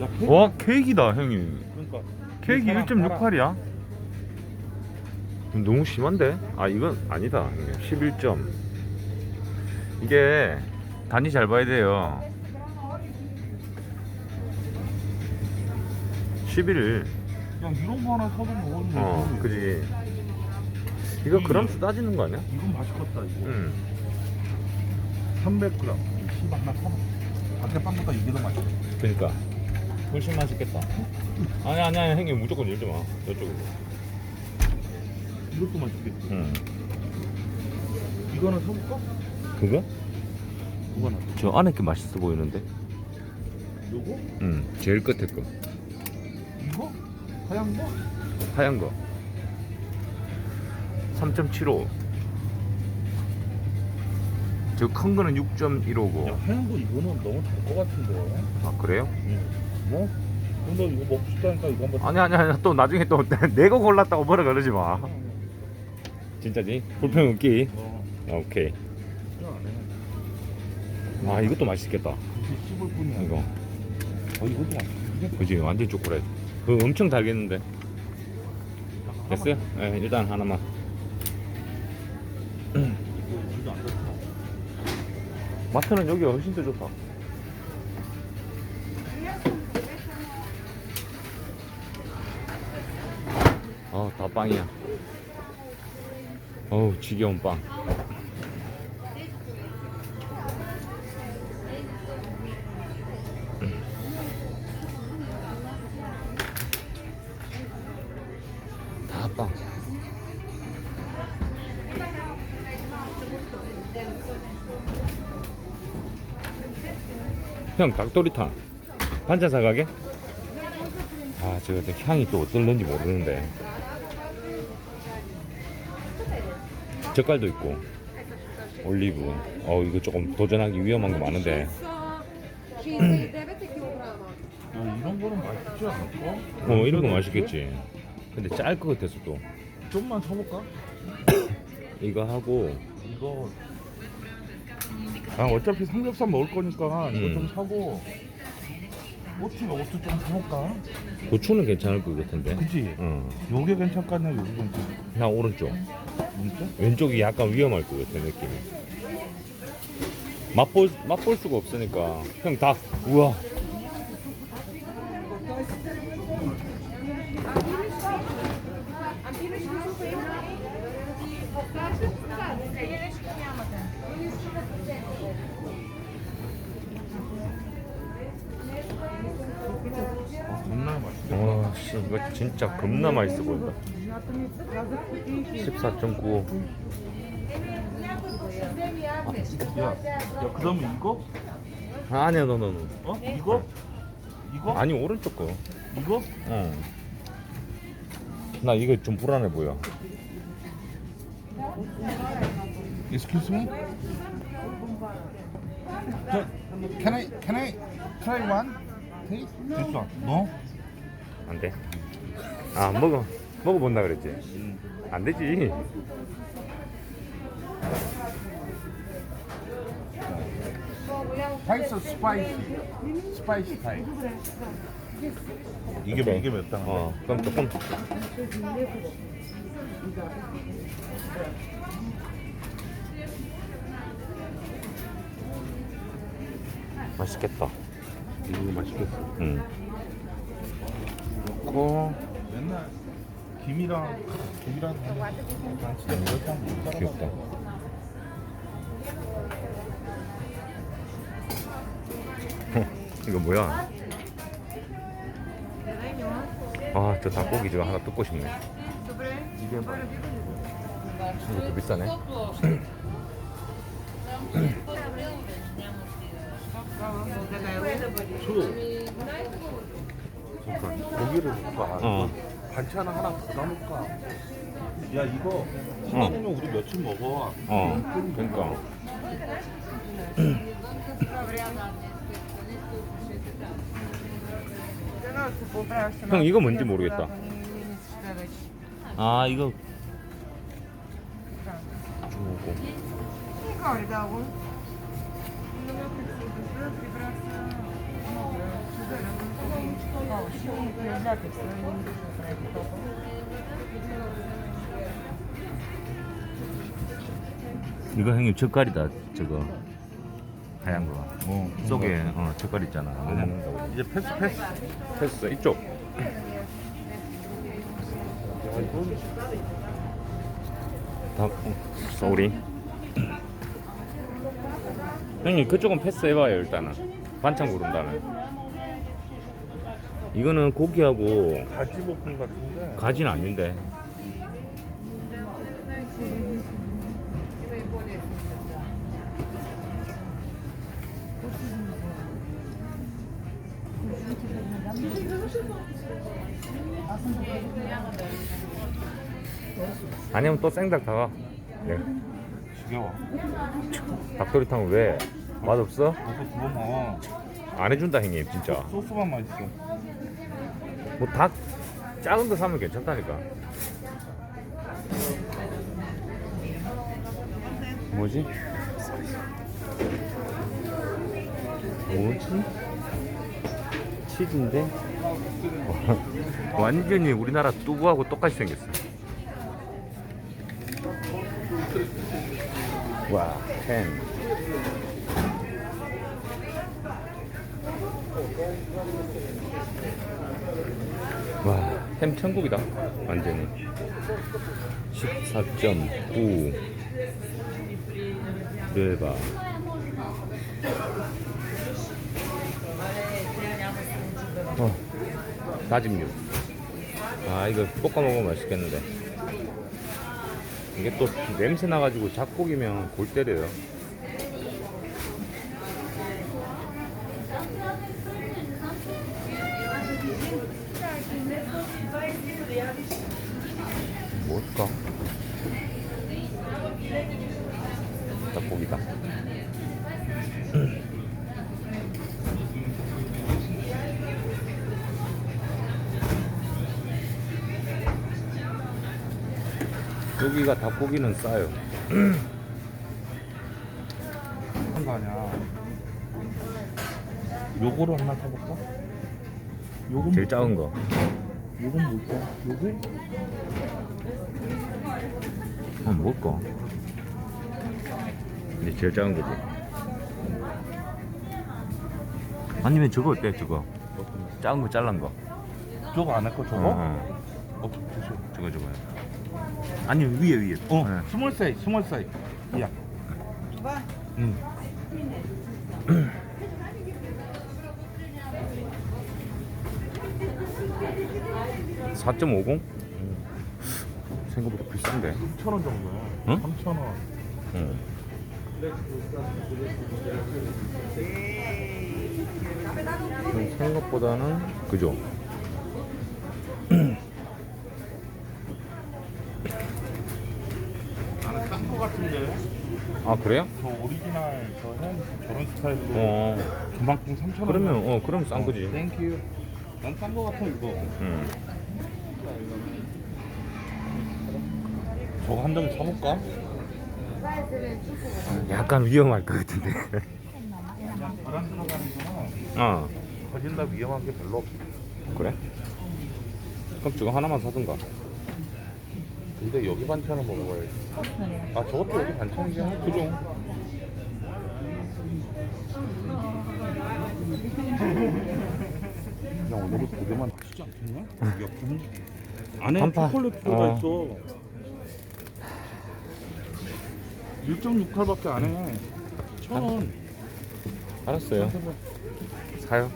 야, 케이크. 와 케이크다 형님 그러니까 케이크 사람, 1.68이야? 너무 심한데? 아 이건 아니다 형님 11점 이게 단위 잘 봐야 돼요 11 그냥 이런 거 하나 사도 먹었는데. 어 그지 이거 이- 그램수 따지는 거 아니야? 이건 맛있겠다 이거. 응 300g. 씨발 하나 사. 밖에 빵보다 이게 더 맛있어. 그니까 훨씬 맛있겠다 아니 아니 아니 형님 무조건 열지 마 저쪽으로 이것도 맛있겠지. 응 이거 하나 사볼까? 그거? 그거 하나. 저 안에 게 맛있어 보이는데 요거? 응 제일 끝에 거 이거? 하얀 거? 하얀 거 3.75 저 큰 거는 6.15고 야 하얀 거 이거는 너무 달 것 같은데. 아 그래요? 뭐? 근데 이거 먹고 싶다니까 이거 한번. 아니 아니 아니 또 나중에 또 내가 골랐다고 뭐라 그러지 마 진짜지? 불평 없기? 어. 아, 오케이 그냥 안 해. 아 이것도 맛있겠다 씹을 뿐이야. 이거 어 이것도. 그지 완전 초콜릿 그거 엄청 달겠는데 됐어요? 네 일단 하나만 이거 우리도 안 좋다. 마트는 여기가 훨씬 더 좋다 빵이야 어우 지겨운 빵 다 빵. 형 닭도리탕 반찬 사가게? 아 저거 저 향이 또 어떨는지 모르는데 젓갈도 있고 올리브 어 이거 조금 도전하기 위험한 거 많은데 69 kg. 야 이런 거는 맛있지 않을까? 어 이런 거 맛있겠지 근데 짤 것 같아서 또 좀만 사볼까? 이거 하고 이거 아 어차피 삼겹살 먹을 거니까 이거 음. 좀 사고 꼬치 옷도 좀 사볼까? 고추는 괜찮을 것 같은데 그치? 어. 요게 괜찮겠냐 요게 괜찮 나 오른쪽 왼쪽이 약간 위험할 것 같아 느낌이. 맛볼 맛볼 수가 없으니까. 형 닭. 우와 이거 진짜 겁나 맛있어 보인다 14.95 야, 야 그러면 이거? 아니야 너너너 어? 이거? 이거? 아니 오른쪽 거 이거? 응. 나 이거 좀 불안해 보여 Excuse me? 저, can I, can I try one? Taste? 됐어 너? 안 돼? 아 먹어 먹어본다 그랬지? 안 되지. 타이스 스파이시 스파이시 타입 이게 오케이. 이게 몇 단? 어 그럼 조금. 맛있겠다. 이거 맛있겠어. 응 그리고. 맨날 김이랑 고기랑 다 진짜 이렇게 하면 못 귀엽다. 이거 뭐야? 아 저 닭고기 저거 하나 뜯고 싶네. 이게 뭐? 이거 더 비싸네. 수 잠깐 고기를 볼까? 어. 반찬 하나 더 넣을까? 야 이거 사다보면 우리 며칠 먹어 어 그러니까 형 이거 뭔지 모르겠다 아 이거 주고 Oh, 이거 형님 젓갈이다 저거. 하얀 거. 어, 속에 어, 젓갈 있잖아. 먹는다고 이제 패스 패스. 됐어 이쪽. 다 어, 쏘리. 형님 그쪽은 패스해봐요 일단은. 반찬 고른다면 이거는 고기하고 가지 볶음 같은데. 가지는 아닌데 아니면 또 생닭 다가 네. 지겨워. 닭도리탕 왜 맛없어? 이거 두번 먹어. 안 해준다 형님 진짜 소스만 맛있어. 뭐 닭 작은 거 사면 괜찮다니까 뭐지? 뭐지? 치즈인데? 완전히 우리나라 뚜부하고 똑같이 생겼어 와, 햄. 와, 햄 천국이다. 완전히. 14.9. 레바. 어, 다짐육. 아, 이거 볶아 먹으면 맛있겠는데. 이게 또 냄새 나가지고 잡고기면 골 때려요. 뭘까? 닭고기다. 여기가 닭고기는 싸요. 한 거 아니야. 요거를 하나 사볼까? 요건 제일 작은 거. 요건 뭘까? 요거? 어, 뭘까? 이제 제일 작은 거지. 아니면 저거 어때, 저거? 작은 거 잘란 거. 저거 안 할까? 저거? 어, 어. 어, 주소. 저거, 저거요. 아니, 위에, 위에. 어, 네. 스몰 사이, 스몰 사이. 야. 응. 4.50? 생각보다 비싼데. 3,000원 정도야. 응? 3,000원. 응. 좀 생각보다는 그죠? 나는 싼거 같은데. 아 그래요? 저 오리지널 저햄 저런 스타일로 어 금방금 3,000원. 그러면 어 그럼 싼 거지. 땡큐. 난싼 거 같아 이거. 응. 저거 한 점에 사볼까? 약간 위험할 것 같은데. 바람 들어가는 거는 어 거진다 위험한 게 별로 없어. 그래? 그럼 저거 하나만 사든가. 근데 여기 반찬을 먹어야지. 아 저것도 여기 반찬이긴 하지. 그죠? 야 오늘은 고개만 다치지 않겠냐? 야 분... 안에 반파. 초콜릿 들어가 어. 있어. 1.68밖에 안 해. 천 원. 알았어요. 사요.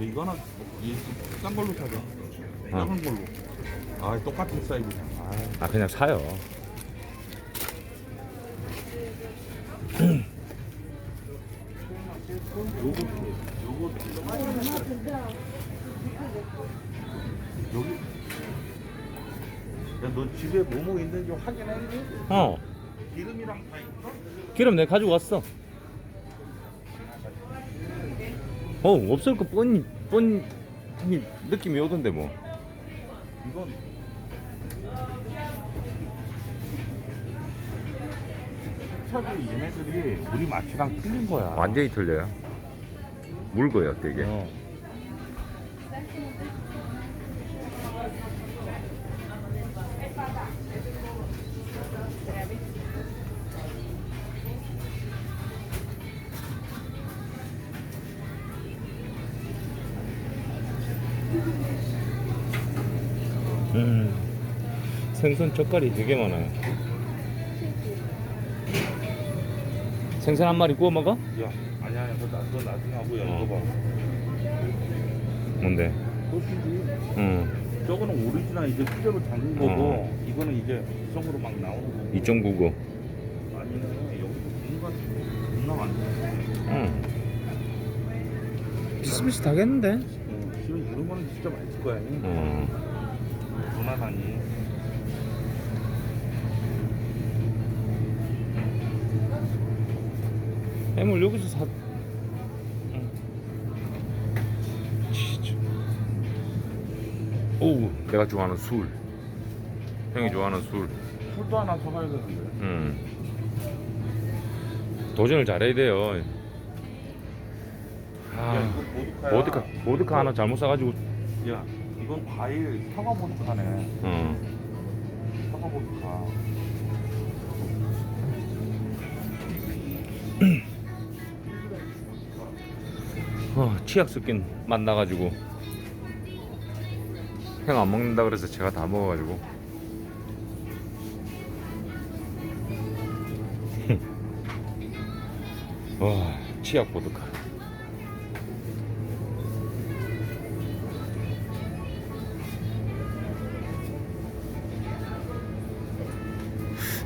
이거 하나 이싼 걸로 사자. 어. 작은 걸로. 아 똑같은 사이즈잖아. 아. 아 그냥 사요. 요거 요거 야너 집에 뭐뭐 있는지 확인했니? 어 기름이랑 다 있어? 기름 내가 가지고 왔어. 어 없을 거 뻔히 뻔히 느낌이 오던데 뭐. 이건 차들이 얘네들이 우리 맛이랑 틀린 거야. 완전히 틀려요. 물거예요 되게. 어. 생선 젓갈이 되게 많아요. 생선 한 마리 구워 먹어? 야 아니 아니 그거 나- 그거 나중에 하고 야 어. 이거 봐 뭔데? 소시지 응, 저거는 오리지널 이제 수제로 담근 거고 어. 이거는 이제 성으로 막 나오는 거고 2.99. 아니면 여기 공간 존나 많네 응. 비슷비슷하겠는데? 어, 지금 이런 거는 진짜 맛있을 거야 응. 도나산이 해물 여기서 사. 응. 치즈. 오, 내가 좋아하는 술. 형이 좋아하는 술. 술도 하나 사가야 되는데 음. 도전을 잘해야 돼요. 야 아, 이거 보드카야 보드카, 보드카 하나 잘못 사가지고. 야 이건 과일 사과 보드카네 어. 사과 보드카 어, 치약 섞인 맛 나가지고. 형 안 먹는다 그래서 제가 다 먹어가지고. 와, 치약 보드카.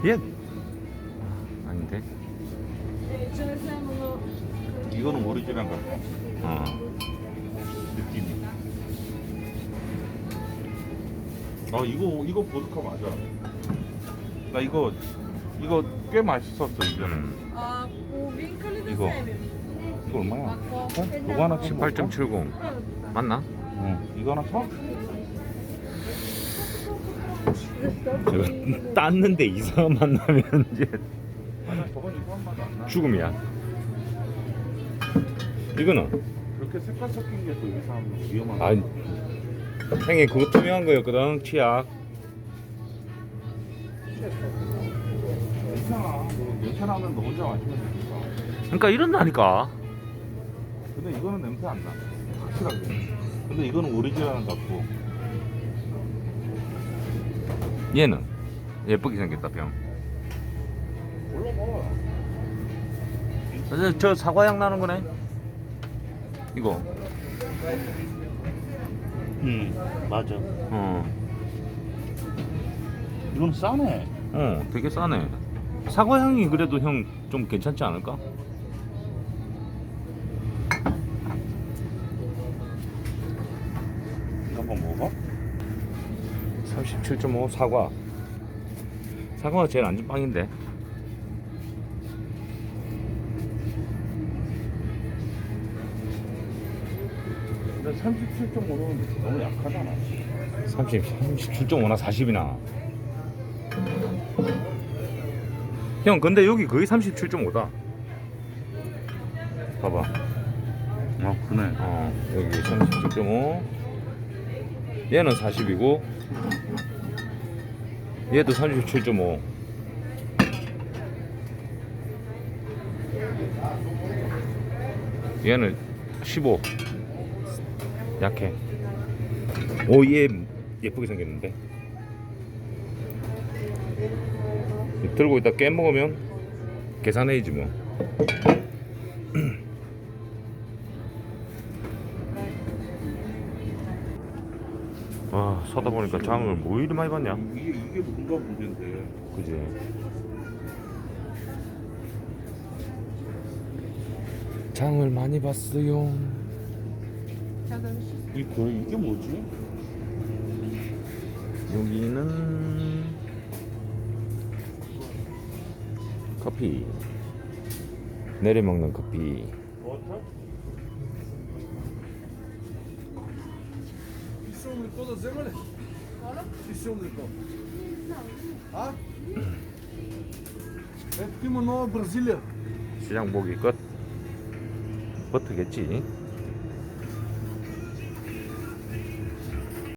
얘 아, 아닌데? Siamo 이거는 오리지널 같아 아 이거 이거 보드카 맞아 나 이거 이거 꽤 맛있었어 음. cu vincoli de Igo. seme. 이거 얼마야? A copo. 이거 하나 18.70 맞나? 응 이거 하나 사? 제가 땄는데 이상한 맛 나면 이제 아니야 저건 이거 한 마도 안나 죽음이야. 이거는 그렇게 색깔 섞인 게 또 이상하면 위험한 아 형이 그거 투명한 거였거든 치약. 괜찮아 뭐 괜찮으면 너 혼자 마시면 되니까 그러니까 이런다니까. 근데 이거는 냄새 안나 확실하게 근데 이거는 오리지널 같고 얘는 예쁘게 생겼다 병. 올라봐 저, 저 사과향 나는 거네. 이거. 응 맞아 어. 이건 싸네 어, 되게 싸네. 사과 향이 그래도 형 좀 괜찮지 않을까? 이거 한번 먹어봐 37.5 사과. 사과가 제일 안전 빵인데. 37.5는 너무 약하잖아 30, 37.5나 40이나. 형, 근데 여기 거의 37.5다. 봐봐. 아 그네 어, 여기 37.5. 얘는 40이고, 얘도 37.5. 얘는 15. 약해. 오, 얘 예쁘게 생겼는데. 들고 있다 깨먹으면 계산해야지 뭐. 와, 사다 보니까 장을 뭐 이리 많이 봤냐? 이게 이게 뭔가 문제인데 그지? 장을 많이 봤어요. 이 그, 이게 뭐지? 여기는 커피. 내려 먹는 커피. um um. Ah? É porque uma nova Brasília. 시장 보기 끝. 버트겠지?